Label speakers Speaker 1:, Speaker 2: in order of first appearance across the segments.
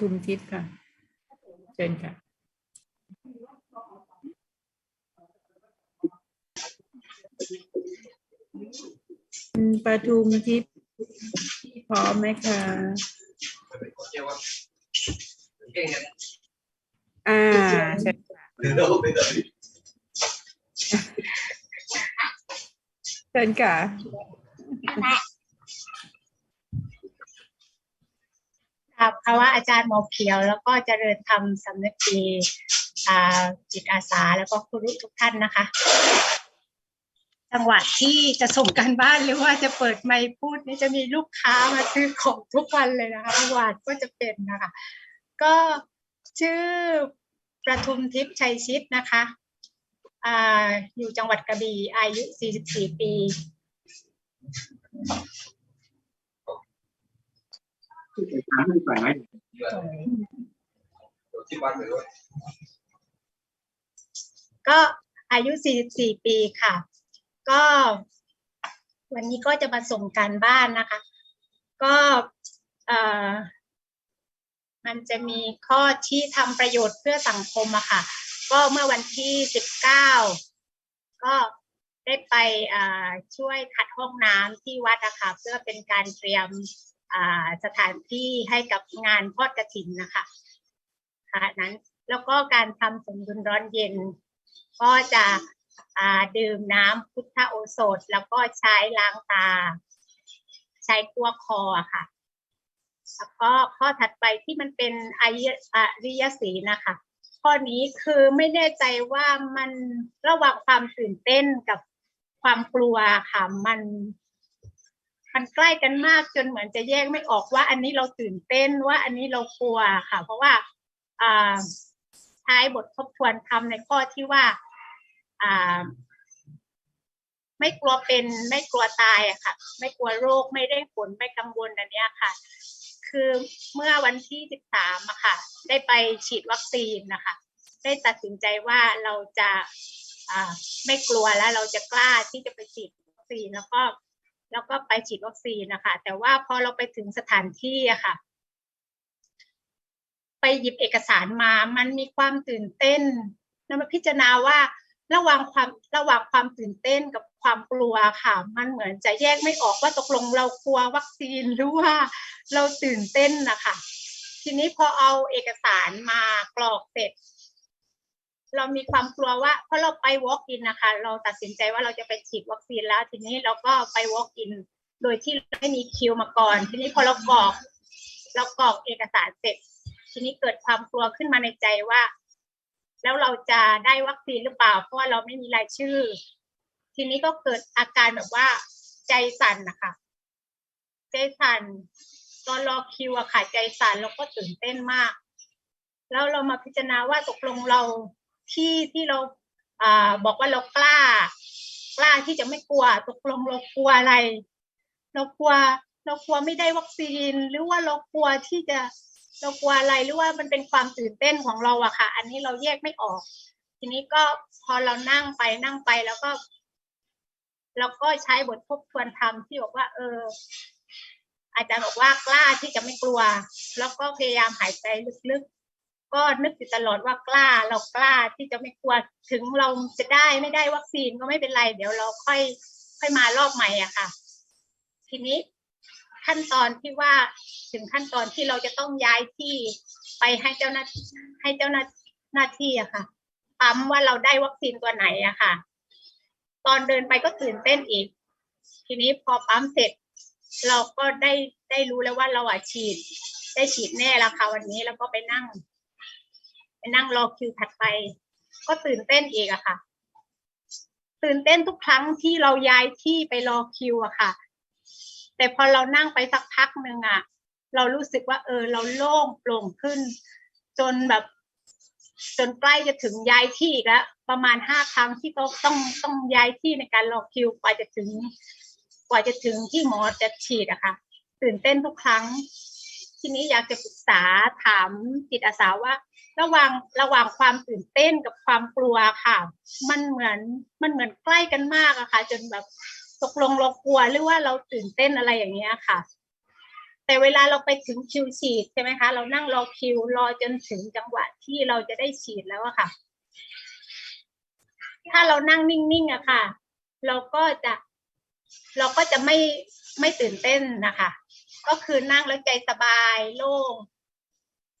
Speaker 1: ทุมทิพย์ค่ะ เชิญค่ะ คุณปทุมทิพย์พร้อมไหมคะอ่าเชิญค่ะเชิญค่ะ
Speaker 2: ครับภาวะอาจารย์หมอเขียว แล้วก็เจริญธรรมสำนึกดีอ่าจิตอาสาแล้วก็ครูรุทุกท่านนะคะ จังหวะที่จะส่งการบ้านหรือว่าจะเปิดไมค์พูดนี่จะมีลูกค้ามาซื้อของทุกวันเลยนะคะเมื่อวานก็จะเป็นนะคะ ก็ชื่อประทุมทิพย์ชัยชิดนะคะอ่าอยู่จังหวัดกระบี่อายุ 44 ปี ก็อายุ 44 ปีค่ะ ก็ วันนี้ก็จะมาส่งการบ้านนะคะ ก็เอ่อมันจะมีข้อที่ทำประโยชน์เพื่อสังคมอะค่ะ ก็เมื่อวันที่ 19 ก็ได้ไปช่วยขัดห้องน้ำที่วัดอะค่ะเพื่อเป็นการเตรียม สถานที่ให้กับงานทอดกระถินนะคะค่ะนั้นแล้วก็การทำสมดุลร้อนเย็น ก็จะดื่มน้ำพุทธโอสถ แล้วก็ใช้ล้างตา ใช้กลัวคอค่ะแล้วก็ข้อถัดไปที่มันเป็นอริยอริยศีนะคะ ข้อนี้คือไม่แน่ใจว่ามันระหว่างความตื่นเต้นกับความกลัวค่ะมัน มันใกล้กันมากจนเหมือนจะแยกไม่ออกว่า อันนี้เราตื่นเต้นว่าอันนี้เรากลัวค่ะ เพราะว่าอ่าใช้บททบทวนคำในข้อที่ว่าไม่กลัวเป็นไม่กลัวตายอะค่ะ ไม่กลัวโรคไม่ได้ผลไม่กังวลอันเนี้ยค่ะ คือเมื่อวันที่สิบสามอะค่ะ ได้ไปฉีดวัคซีนนะคะ ได้ตัดสินใจว่าเราจะไม่กลัวแล้วเราจะกล้าที่จะไปฉีดวัคซีนแล้วก็ แล้วก็ไปฉีดวัคซีนนะคะแต่ว่าพอเราไปถึงสถานที่อะค่ะ ไปหยิบเอกสารมามันมีความตื่นเต้นแล้วมาพิจารณาว่าระหว่างความระหว่างความตื่นเต้นกับความกลัวค่ะ มันเหมือนจะแยกไม่ออกว่าตกลงเรากลัววัคซีนหรือว่าเราตื่นเต้นนะคะทีนี้พอเอาเอกสารมากรอกเสร็จ เรามีความกลัวว่าเพราะเราไป walk in นะคะ เราตัดสินใจว่าเราจะไปฉีดวัคซีนแล้ว ทีนี้เราก็ไป walk in โดยที่ไม่มีคิวมาก่อน ทีนี้พอเรากรอก เรากรอกเอกสารเสร็จ ทีนี้เกิดความกลัวขึ้นมาในใจว่า แล้วเราจะได้วัคซีนหรือเปล่า เพราะว่าเราไม่มีรายชื่อ ทีนี้ก็เกิดอาการแบบว่าใจสั่นนะคะใจสั่นตอนรอคิวอะค่ะใจสั่นแล้วก็ตื่นเต้นมาก แล้วเรามาพิจารณาว่าตกลงเรา ที่ที่เราอ่าบอกว่าเรากล้า กล้าที่จะไม่กลัวตกลงเรากลัวอะไร เรากลัวเรากลัวไม่ได้วัคซีน หรือว่าเรากลัวที่จะเรากลัวอะไรหรือว่ามันเป็นความตื่นเต้นของเราอะค่ะ อันนี้เราแยกไม่ออก ทีนี้ก็พอเรานั่งไปนั่งไปแล้วก็เราก็ใช้บททบทวนธรรมที่บอกว่า เออ อาจารย์บอกว่ากล้าที่จะไม่กลัว แล้วก็พยายามหายใจลึกๆ ก็นึกอยู่ตลอดว่ากล้าเรากล้าที่จะไม่กลัวถึงเราจะได้ไม่ได้วัคซีนก็ไม่เป็นไร เดี๋ยวเราค่อยค่อยมารอบใหม่อะค่ะ ทีนี้ขั้นตอนที่ว่าถึงขั้นตอนที่เราจะต้องย้ายที่ไปให้เจ้าหน้าให้เจ้าหน้าหน้าที่อะค่ะปั๊มว่าเราได้วัคซีนตัวไหนอะค่ะ ตอนเดินไปก็ตื่นเต้นอีก ทีนี้พอปั๊มเสร็จ เราก็ได้ได้รู้แล้วว่าเราอะฉีด ได้ฉีดแน่แล้วค่ะวันนี้แล้วก็ไปนั่ง ไปนั่งรอคิวถัดไป ก็ตื่นเต้นอีกอะค่ะ ตื่นเต้นทุกครั้งที่เราย้ายที่ไปรอคิวอะค่ะ แต่พอเรานั่งไปสักพักหนึ่งอะเรารู้สึกว่า เออ เราโล่งโปร่งขึ้น จนแบบ จนใกล้จะถึงย้ายที่อีกแล้วประมาณห้าครั้งที่ต้องต้องต้องย้ายที่ในการรอคิวกว่าจะถึง กว่าจะถึงที่หมอจะฉีดอะค่ะ ตื่นเต้นทุกครั้ง ทีนี้อยากจะปรึกษาถามจิตอาสาว่า ระหว่างระหว่างความตื่นเต้นกับความกลัวค่ะ มันเหมือนมันเหมือนใกล้กันมากอะค่ะ จนแบบตกลงเรากลัวหรือว่าเราตื่นเต้นอะไรอย่างเงี้ยค่ะ แต่เวลาเราไปถึงคิวฉีดใช่ไหมคะ เรานั่งรอคิวรอจนถึงจังหวะที่เราจะได้ฉีดแล้วอะค่ะ ถ้าเรานั่งนิ่งๆอะค่ะ เราก็จะเราก็จะไม่ไม่ตื่นเต้นนะคะ ก็คือนั่งแล้วใจสบายโล่ง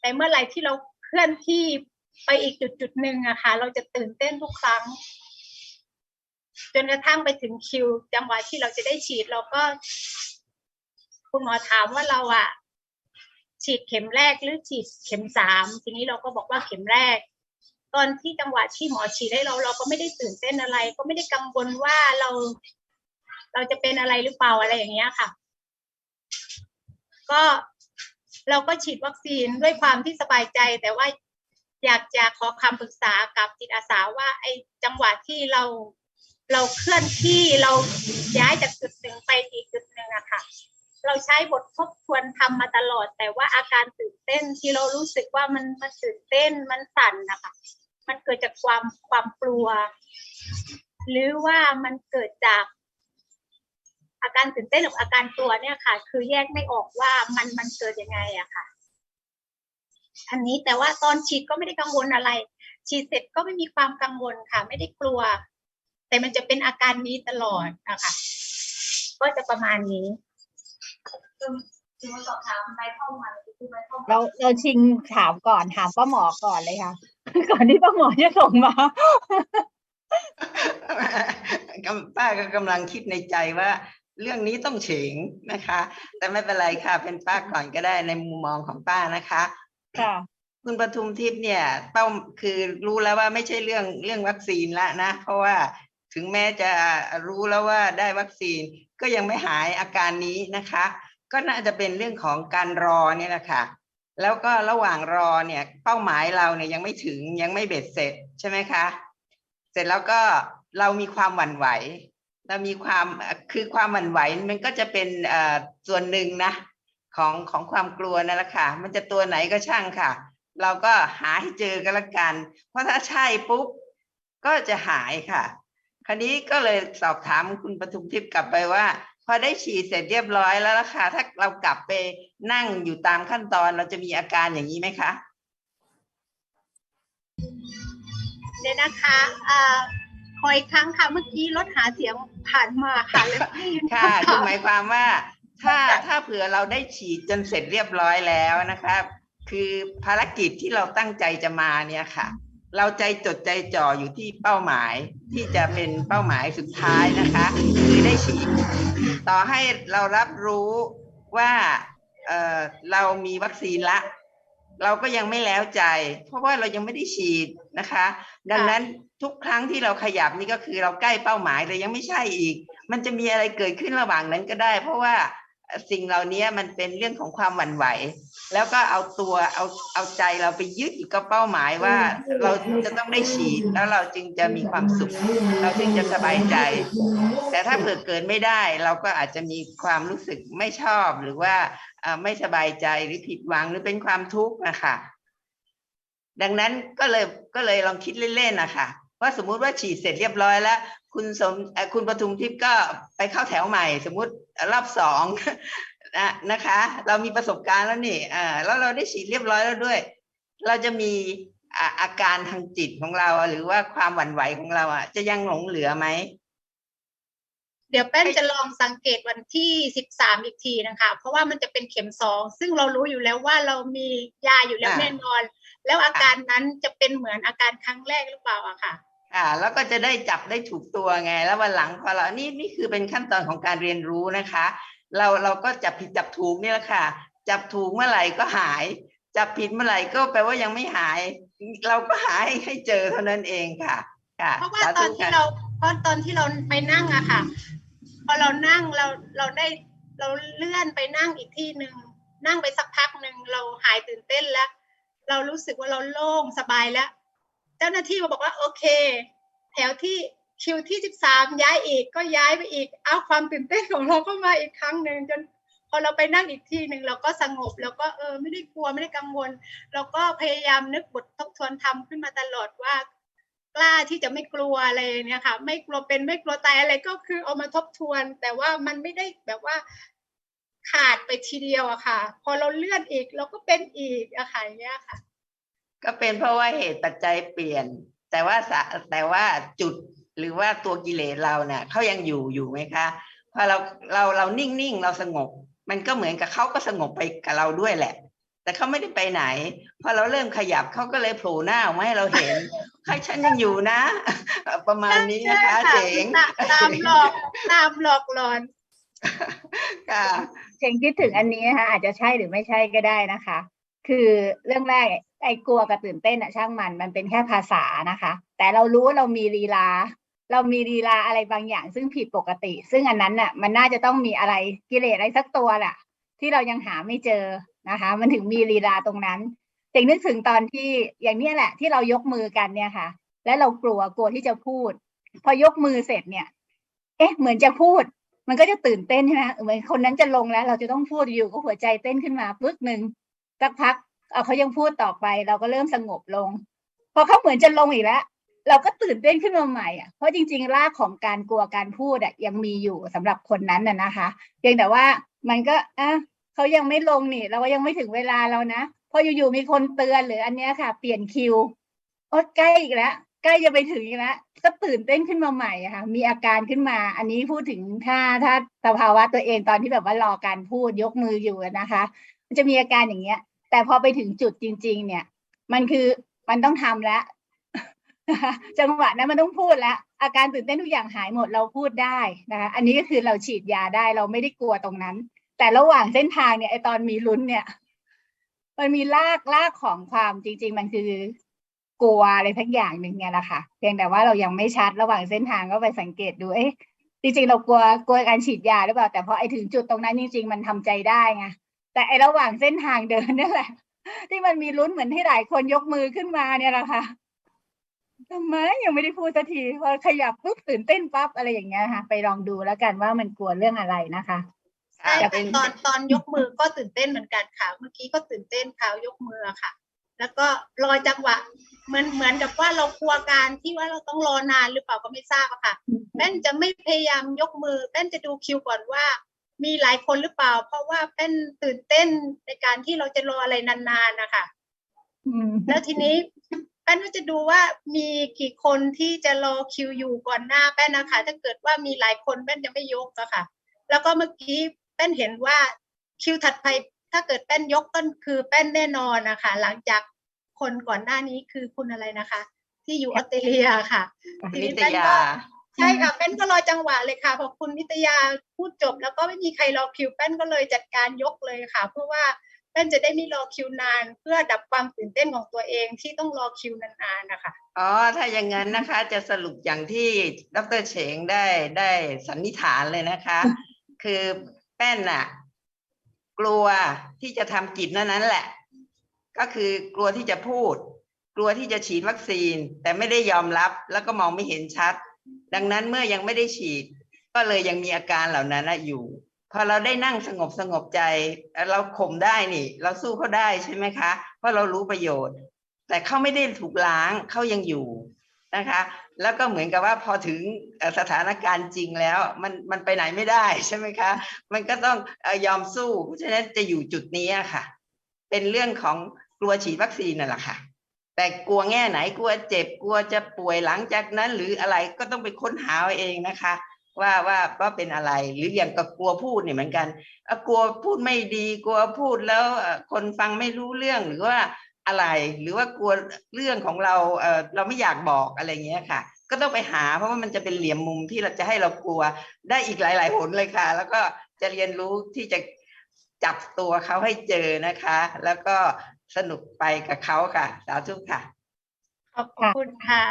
Speaker 2: แต่เมื่อไหร่ที่เรา เคลื่อนที่ไปอีกจุดจุดหนึ่งอะค่ะ เราจะตื่นเต้นทุกครั้ง จนกระทั่งไปถึงคิวจังหวะที่เราจะได้ฉีดเราก็ คุณหมอถามว่าเราอะฉีดเข็มแรกหรือฉีดเข็มสามทีนี้เราก็บอกว่าเข็มแรก ตอนที่จังหวะที่หมอฉีดให้เราเราก็ไม่ได้ตื่นเต้นอะไร ก็ไม่ได้กังวลว่าเรา เราจะเป็นอะไรหรือเปล่าอะไรอย่างเงี้ยค่ะ ก็ เราก็ฉีดวัคซีนด้วยความที่สบายใจ แต่ว่าอยากจะขอคำปรึกษากับจิตอาสาว่าไอ้จังหวะที่เราเราเคลื่อนที่เราย้ายจากจุดหนึ่งไปอีกจุดหนึ่งอะค่ะ เราใช้บททบทวนทำมาตลอด แต่ว่าอาการตื่นเต้นที่เรารู้สึกว่ามันมันตื่นเต้นมันสั่นนะคะมันเกิดจากความความกลัว หรือว่ามันเกิดจาก อาการตื่นเต้นกับอาการกลัวเนี่ยค่ะ คือแยกไม่ออกว่ามันมันเกิดยังไงอะค่ะอันนี้แต่ว่าตอนฉีดก็ไม่ได้กังวลอะไร ฉีดเสร็จก็ไม่มีความกังวลค่ะ ไม่ได้กลัว แต่มันจะเป็นอาการนี้ตลอดนะคะก็จะประมาณนี้คือสอบถามไปเข้ามาคือไปเข้ามา
Speaker 3: เราเราชิงถามก่อนถามป้าหมอก่อนเลยค่ะ ก่อนที่ป้าหมอจะส่งมา
Speaker 4: กำป้าก็กำลังคิดในใจว่า เรื่องนี้ต้องเฉงนะคะ แต่ไม่เป็นไรค่ะ เป็นป้าก่อนก็ได้ในมุมมองของป้านะคะ
Speaker 3: ค่ะ
Speaker 4: คุณปทุมทิพย์เนี่ยเป้าคือรู้แล้วว่าไม่ใช่เรื่องเรื่องวัคซีนละนะ เพราะว่าถึงแม้จะรู้แล้วว่าได้วัคซีนก็ยังไม่หายอาการนี้นะคะ ก็น่าจะเป็นเรื่องของการรอเนี่ยแหละค่ะแล้วก็ระหว่างรอเนี่ยเป้าหมายเราเนี่ยยังไม่ถึงยังไม่เบ็ดเสร็จใช่ไหมคะ เสร็จแล้วก็เรามีความหวั่นไหว เรามีความคือความหวั่นไหวมันก็จะเป็นอ่อส่วนหนึ่งนะของของความกลัวนั่นแหละค่ะ มันจะตัวไหนก็ช่างค่ะ เราก็หาให้เจอกันละกัน เพราะถ้าใช่ปุ๊บก็จะหายค่ะ คราวนี้ก็เลยสอบถามคุณปทุมทิพย์กลับไปว่า พอได้ฉีดเสร็จเรียบร้อยแล้วล่ะค่ะ ถ้าเรากลับไปนั่งอยู่ตามขั้นตอนเราจะมีอาการอย่างนี้ไหมคะ
Speaker 2: เดี๋ยนะคะอ่า ขออีกครั้งค่ะเมื่อกี้รถหาเสียงผ่านมาค่ะเลยไม่ยิน
Speaker 4: ค่ะำคือ
Speaker 2: ถาม
Speaker 4: หมายความว่าถ้าถ้าเผื่อเราได้ฉีดจนเสร็จเรียบร้อยแล้วนะครับคือภารกิจที่เราตั้งใจจะมาเนี่ยค่ะ เราใจจดใจจ่ออยู่ที่เป้าหมายที่จะเป็นเป้าหมายสุดท้ายนะคะ คือได้ฉีด ต่อให้เรารับรู้ว่าเอ่อเรามีวัคซีนละ เราก็ยังไม่แล้วใจ เพราะว่าเรายังไม่ได้ฉีดนะคะ ดังนั้นทุกครั้งที่เราขยับนี่ก็คือเราใกล้เป้าหมายแต่ยังไม่ใช่อีก มันจะมีอะไรเกิดขึ้นระหว่างนั้นก็ได้ เพราะว่าสิ่งเหล่านี้มันเป็นเรื่องของความหวั่นไหว แล้วก็เอาตัวเอาเอาใจเราไปยึดอยู่กับเป้าหมายว่า เราจะต้องได้ฉีดแล้วเราจึงจะมีความสุข เราจึงจะสบายใจ แต่ถ้าเผื่อเกิดไม่ได้ เราก็อาจจะมีความรู้สึกไม่ชอบหรือว่าเอ่อ ไม่สบายใจหรือผิดหวังหรือเป็นความทุกข์นะคะดังนั้นก็เลยก็เลยลองคิดเล่นๆนะคะว่าสมมุติว่าฉีดเสร็จเรียบร้อยแล้ว คุณสมคุณปทุมทิพย์ก็ไปเข้าแถวใหม่ สมมุติรอบสองนะนะคะ เรามีประสบการณ์แล้วนี่อ่าแล้วเราได้ฉีดเรียบร้อยแล้วด้วย เราจะมีอาการทางจิตของเราหรือว่าความหวั่นไหวของเราอะจะยังหลงเหลือไหม
Speaker 2: เดี๋ยวแป้นจะลองสังเกตวันที่สิบสามอีกทีนะคะ เพราะว่ามันจะเป็นเข็มสองซึ่งเรารู้อยู่แล้วว่าเรามียาอยู่แล้ว
Speaker 4: อ่า
Speaker 2: แน่นอน แล้วอาการนั้นจะเป็นเหมือนอาการครั้งแรกหรือเปล่าอะค่ะ
Speaker 4: อ่าแล้วก็จะได้จับได้ถูกตัวไง แล้ววันหลังพอเรานี่นี่คือเป็นขั้นตอนของการเรียนรู้นะคะ เราเราก็จับผิดจับถูกนี่แหละค่ะ จับถูกเมื่อไหร่ก็หาย จับผิดเมื่อไหร่ก็แปลว่ายังไม่หาย เราก็หาให้ให้เจอเท่านั้นเองค่ะ ค่ะ
Speaker 2: เพราะว่า
Speaker 4: ส
Speaker 2: ตอ
Speaker 4: ธุ
Speaker 2: นที่
Speaker 4: ค่ะ
Speaker 2: เราเพราะตอนที่เราไปนั่งอะค่ะ พอเรานั่งเราเราได้เราเลื่อนไปนั่งอีกที่หนึ่งนั่งไปสักพักหนึ่งเราหายตื่นเต้นแล้ว เรารู้สึกว่าเราโล่งสบายแล้ว เจ้าหน้าที่มาบอกว่าโอเค แถวที่คิวที่สิบสามย้ายอีกก็ย้ายไปอีกเอาความตื่นเต้นของเราก็มาอีกครั้งหนึ่งจนพอเราไปนั่งอีกที่หนึ่งเราก็สงบแล้วก็เออไม่ได้กลัวไม่ได้กังวล เราก็พยายามนึกบททบทวนทำขึ้นมาตลอดว่า กล้าที่จะไม่กลัวอะไรเนี่ยค่ะ ไม่กลัวเป็นไม่กลัวตายอะไรก็คือเอามาทบทวน แต่ว่ามันไม่ได้แบบว่าขาดไปทีเดียวอะค่ะ พอเราเลื่อนอีกเราก็เป็นอีกอะค่ะอย่างเงี้ยค่ะ
Speaker 4: ก็เป็นเพราะว่าเหตุปัจจัยเปลี่ยน แต่ว่าสะแต่ว่าจุดหรือว่าตัวกิเลสเราเนี่ยเขายังอยู่อยู่ไหมคะพอเราเราเรานิ่งๆเราสงบ มันก็เหมือนกับเขาก็สงบไปกับเราด้วยแหละ แต่เขาไม่ได้ไปไหน พอเราเริ่มขยับเขาก็เลยโผล่หน้าออกมาให้เราเห็นใครฉันยังอยู่นะ ประมาณนี้นะคะ
Speaker 2: ใช่
Speaker 4: เจ๋ง
Speaker 2: ตาตามหลอกตามหลอกหลอน
Speaker 4: ค่ะ
Speaker 3: เชงคิดถึงอันนี้นะคะอาจจะใช่หรือไม่ใช่ก็ได้นะคะ คือเรื่องแรกไอ้กลัวกับตื่นเต้นอะช่างมันมันเป็นแค่ภาษานะคะ แต่เรารู้ว่าเรามีลีลา เรามีลีลาอะไรบางอย่าง ซึ่งผิดปกติ ซึ่งอันนั้นน่ะมันน่าจะต้องมีอะไรกิเลสอะไรสักตัวแหละที่เรายังหาไม่เจอ นะคะ มันถึงมีลีลาตรงนั้นเจงนึกถึงตอนที่อย่างเนี้ยแหละ ที่เรายกมือกันเนี่ยค่ะ และเรากลัวกลัวที่จะพูด พอยกมือเสร็จเนี่ย เอ๊ะ เหมือนจะพูด มันก็จะตื่นเต้นใช่ไหมเหมือนคนนั้นจะลงแล้ว เราจะต้องพูดอยู่ก็หัวใจเต้นขึ้นมาปึ๊กหนึ่งสักพักเอาเขายังพูดต่อไป เราก็เริ่มสงบลง พอเขาเหมือนจะลงอีกแล้วเราก็ตื่นเต้นขึ้นมาใหม่อะ เพราะจริงๆ รากของการกลัวการพูดอะยังมีอยู่สำหรับคนนั้นน่ะนะคะ เพียงแต่ว่ามันก็อะ เขายังไม่ลงนี่ เราก็ยังไม่ถึงเวลาเรานะพออยู่ๆมีคนเตือนหรืออันเนี้ยค่ะ เปลี่ยนคิวโอ๊ใกล้อีกแล้วใกล้จะไปถึงอีกแล้วก็ตื่นเต้นขึ้นมาใหม่ค่ะ มีอาการขึ้นมา อันนี้พูดถึงถ้าถ้าสภาวะตัวเองตอนที่แบบว่ารอการพูดยกมืออยู่นะคะ มันจะมีอาการอย่างเงี้ย แต่พอไปถึงจุดจริง ๆ เนี่ย มันคือมันต้องทำแล้วจังหวะนั้นมันต้องพูดแล้วอาการตื่นเต้นทุกอย่างหายหมดเราพูดได้นะคะ อันนี้ก็คือเราฉีดยาได้เราไม่ได้กลัวตรงนั้น แต่ระหว่างเส้นทางเนี่ยไอตอนมีลุ้นเนี่ย มันมีลากลากของความจริง ๆ มันคือกลัวอะไรทั้งอย่างหนึ่งเนี่ยแหละค่ะ เพียงแต่ว่าเรายังไม่ชัดระหว่างเส้นทางก็ไปสังเกตดูเอ๊ะจริงๆเรากลัวกลัวการฉีดยาหรือเปล่า แต่พอไอถึงจุดตรงนั้นจริง ๆ มันทำใจได้ไงแต่ไอระหว่างเส้นทางเดินนี่แหละ ที่มันมีลุ้นเหมือนที่หลายคนยกมือขึ้นมาเนี่ยแหละค่ะทำไมยังไม่ได้พูดสักทีพอขยับปุ๊บตื่นเต้นปั๊บอะไรอย่างเงี้ยค่ะ ไปลองดูแล้วกันว่ามันกลัวเรื่องอะไรนะคะ
Speaker 2: ใช่
Speaker 4: ค่ะ
Speaker 2: ค่ะ
Speaker 4: เป็น
Speaker 2: ตอนตอนยกมือก็ตื่นเต้นเหมือนกันค่ะเมื่อกี้ก็ตื่นเต้นค่ะยกมืออะค่ะ แล้วก็รอจังหวะเหมือนเหมือนกับว่าเรากลัวการที่ว่าเราต้องรอนานหรือเปล่าก็ไม่ทราบอะค่ะแป้นจะไม่พยายามยกมือแป้นจะดูคิวก่อนว่า มีหลายคนหรือเปล่า เพราะว่าแป้นตื่นเต้นในการที่เราจะรออะไรนานๆนะคะ
Speaker 3: อืม
Speaker 2: แล้วทีนี้แป้นก็จะดูว่ามีกี่คนที่จะรอคิวอยู่ก่อนหน้าแป้นนะคะ ถ้าเกิดว่ามีหลายคนแป้นจะไม่ยกอะค่ะ แล้วก็เมื่อกี้ แป้นเห็นว่าคิวถัดไปถ้าเกิดแป้นยกก็คือแป้นแน่นอนนะคะ หลังจากคนก่อนหน้านี้คือคุณอะไรนะคะ ที่อยู่ออสเตรเลียค่ะที
Speaker 4: นิ
Speaker 2: นี้
Speaker 4: ต
Speaker 2: แป้น
Speaker 4: ยา
Speaker 2: ก็ใช่ค่ะแป้นก็รอจังหวะเลยค่ะพอคุณนิตยาพูดจบ แล้วก็ไม่มีใครรอคิวแป้นก็เลยจัดการยกเลยค่ะ เพื่อว่าแป้นจะได้ไม่รอคิวนาน เพื่อดับความตื่นเต้นของตัวเองที่ต้องรอคิวนานๆนะคะ
Speaker 4: อ๋อถ้าอย่างนั้นนะคะจะสรุปอย่างที่ดรเฉงได้ได้สันนิษฐานเลยนะคะ คือ แป้นน่ะ กลัวที่จะทำกิจนั้นนั้นแหละ ก็คือกลัวที่จะพูด กลัวที่จะฉีดวัคซีน แต่ไม่ได้ยอมรับแล้วก็มองไม่เห็นชัด ดังนั้นเมื่อยังไม่ได้ฉีด ก็เลยยังมีอาการเหล่านั้นอยู่พอเราได้นั่งสงบสงบใจ เราข่มได้นี่ เราสู้เขาได้ใช่ไหมคะ เพราะเรารู้ประโยชน์ แต่เขาไม่ได้ถูกล้างเขายังอยู่ นะคะ แล้วก็เหมือนกับว่าพอถึงสถานการณ์จริงแล้ว มันมันไปไหนไม่ได้ใช่ไหมคะ มันก็ต้องอยอมสู้เพราะฉะนั้นจะอยู่จุดนี้ค่ะ เป็นเรื่องของกลัวฉีดวัคซีนนั่นแหละค่ะ แต่กลัวแง่ไหนกลัวเจ็บกลัวจะป่วยหลังจากนั้น หรืออะไรก็ต้องไปค้นหาเองนะคะว่าว่าว่าเป็นอะไรหรืออย่างกับกลัวพูดเนี่ยเหมือนกันกลัวพูดไม่ดีกลัวพูดแล้วคนฟังไม่รู้เรื่องหรือว่า อะไรหรือว่ากลัวเรื่องของเราเออเราไม่อยากบอกอะไรเงี้ยค่ะ ก็ต้องไปหาเพราะว่ามันจะเป็นเหลี่ยมมุมที่เราจะให้เรากลัวได้อีกหลาย ๆ หนเลยค่ะ แล้วก็จะเรียนรู้ที่จะจับตัวเขาให้เจอนะคะ แล้วก็สนุกไปกับเขาค่ะ สาธุค่ะ
Speaker 2: ขอบคุณค่ะ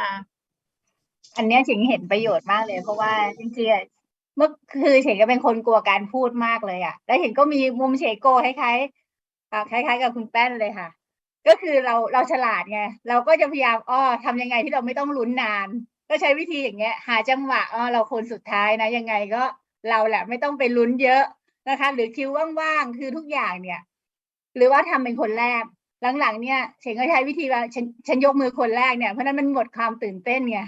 Speaker 3: อันเนี้ยเฉงเห็นประโยชน์มากเลย เพราะว่าจริงๆอะเมื่อคือเฉงก็เป็นคนกลัวการพูดมากเลยอะแล้วเฉงก็มีมุมเฉโกคล้ายๆอ่าคล้าย ๆ กับคุณแป้นเลยค่ะ ก็คือเราเราฉลาดไงเราก็จะพยายามอ้อทำยังไงที่เราไม่ต้องลุ้นนาน ก็ใช้วิธีอย่างเงี้ย หาจังหวะอ๋อเราคนสุดท้ายนะ ยังไงก็เราแหละไม่ต้องไปลุ้นเยอะนะคะ หรือคิวว่างๆคือทุกอย่างเนี่ย หรือว่าทำเป็นคนแรกหลังๆเนี่ยเฉงก็ใช้วิธีว่าฉันฉันยกมือคนแรกเนี่ยเพราะนั้นมันหมดความตื่นเต้นไง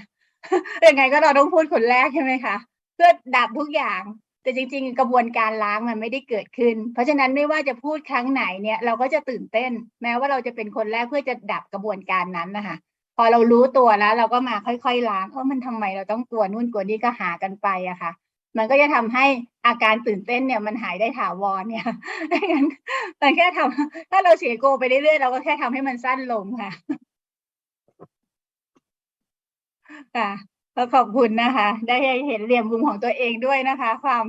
Speaker 3: ยังไงก็เราต้องพูดคนแรกใช่ไหมคะเพื่อดับทุกอย่าง แต่จริง ๆ กระบวนการล้างมันไม่ได้เกิดขึ้น เพราะฉะนั้นไม่ว่าจะพูดครั้งไหนเนี่ยเราก็จะตื่นเต้น แม้ว่าเราจะเป็นคนแรกเพื่อจะดับกระบวนการนั้นนะคะพอเรารู้ตัวแล้ว เราก็มาค่อยๆล้างเออมันทำไมเราต้องกลัวนู่นกลัวนี่ก็หากันไปอะค่ะ มันก็จะทำให้อาการตื่นเต้นเนี่ยมันหายได้ถาวรเนี่ยดังนั้นมันแค่ทำถ้าเราเสียโกไปเรื่อยๆเราก็แค่ทำให้มันสั้นลงค่ะค่ะ ก็ขอบคุณนะคะ ได้เห็นเหลี่ยมมุมของตัวเองด้วยนะคะ ความ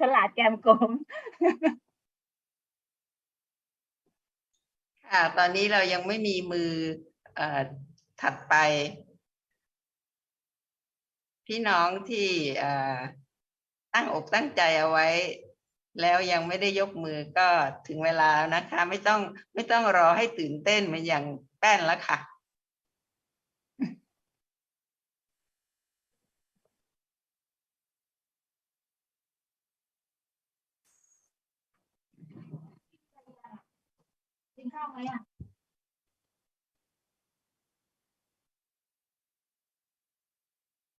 Speaker 3: ฉลาดแกมโกง
Speaker 4: ค่ะ ตอนนี้เรายังไม่มีมืออถัดไป พี่น้องที่ตั้งอกตั้งใจเอาไว้ แล้วยังไม่ได้ยกมือก็ถึงเวลาแล้วนะคะ ไม่ต้องไม่ต้องรอให้ตื่นเต้นเหมือนอย่างแป้นแล้วค่ะ
Speaker 3: 你看看呀。